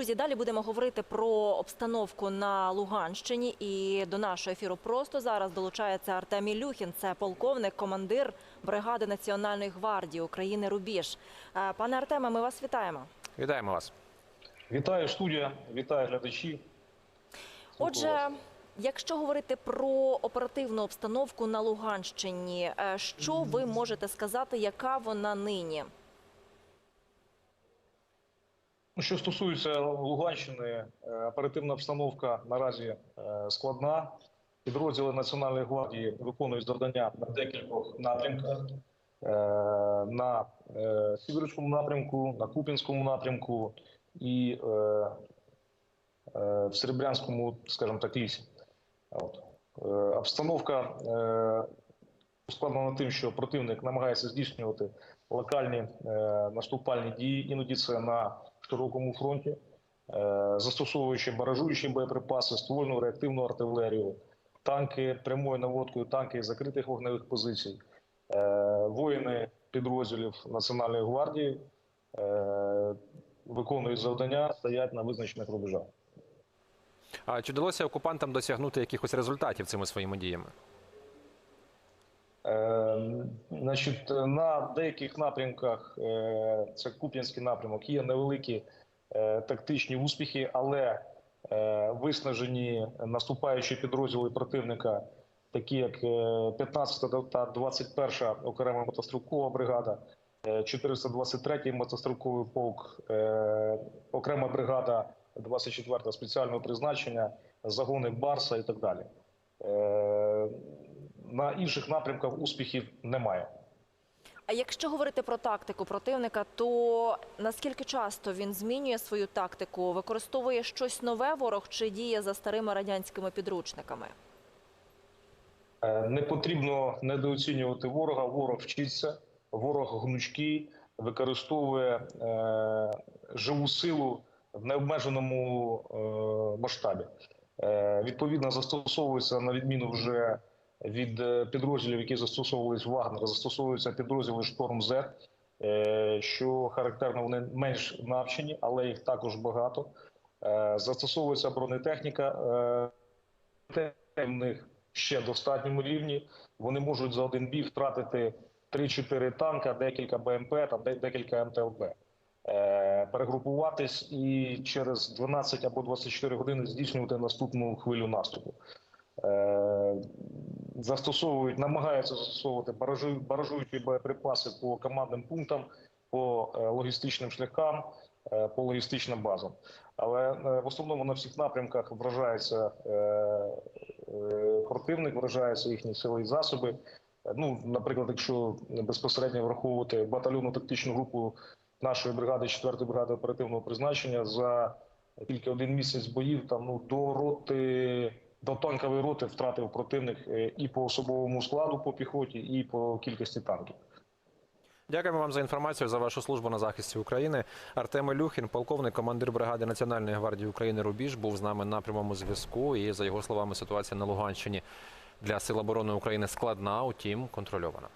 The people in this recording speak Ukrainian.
Друзі, далі будемо говорити про обстановку на Луганщині. І до нашого ефіру просто зараз долучається Артем Ілюхін. Це полковник, командир бригади Національної гвардії України Рубіж. Е, Пане Артеме, ми вас вітаємо. Вітаємо вас. Вітаю студія, вітаю глядачі. Отже, якщо говорити про оперативну обстановку на Луганщині, е, що ви можете сказати, яка вона нині? Ну, що стосується Луганщини, е, оперативна обстановка наразі е, складна. Підрозділи Національної гвардії виконують завдання на декількох напрямках: Е, на Сіверському напрямку, на Купінському напрямку і в Серебрянському, скажімо так, лісі. Обстановка ускладнена тим, що противник намагається здійснювати локальні е, наступальні дії. Іноді це на широкому фронті, е, застосовуючи баражуючі боєприпаси, ствольну реактивну артилерію, танки прямою наводкою, танки закритих вогневих позицій, е, воїни підрозділів Національної гвардії виконують завдання, стоять на визначених рубежах. А чи вдалося окупантам досягнути якихось результатів цими своїми діями? Е, Значить, на деяких напрямках, е, це Куп'янський напрямок, є невеликі е, тактичні успіхи, але е, виснажені наступаючі підрозділи противника, такі як е, 15 та 21 окрема мотострілкова бригада, е, 423-й мотострілковий полк, окрема бригада 24 спеціального призначення, загони Барса і так далі. На інших напрямках успіхів немає. А якщо говорити про тактику противника, то наскільки часто він змінює свою тактику, використовує щось нове ворог чи діє за старими радянськими підручниками? Е, Не потрібно недооцінювати ворога. Ворог вчиться, ворог гнучкий, використовує е, живу силу в необмеженому е, масштабі. Е, відповідно, застосовується на відміну вже від е, підрозділів, які застосовувались в Вагнера, застосовуються підрозділи Шторм З, е, що характерно, вони менш навчені, але їх також багато. Е, застосовується бронетехніка. В них ще достатньому рівні. Вони можуть за один бій втратити 3-4 танка, декілька БМП та декілька МТЛБ. Перегрупуватись і через 12 або 24 години здійснювати наступну хвилю наступу. Застосовують, намагаються застосовувати баражу- баражуючі боєприпаси по командним пунктам, по е, логістичним шляхам, е, по логістичним базам. Але е, в основному на всіх напрямках вражається противник, вражаються їхні сили і засоби. Ну, наприклад, якщо безпосередньо враховувати батальйонну тактичну групу нашої бригади, 4-ї бригади оперативного призначення, за тільки один місяць боїв там ну до роти. До танкової роти втратив противник е, і по особовому складу по піхоті, і по кількості танків. Дякуємо вам за інформацію за вашу службу на захисті України. Артем Люхін, полковник, командир бригади Національної гвардії України Рубіж, був з нами на прямому зв'язку. І за його словами, ситуація на Луганщині для сил оборони України складна, утім контрольована.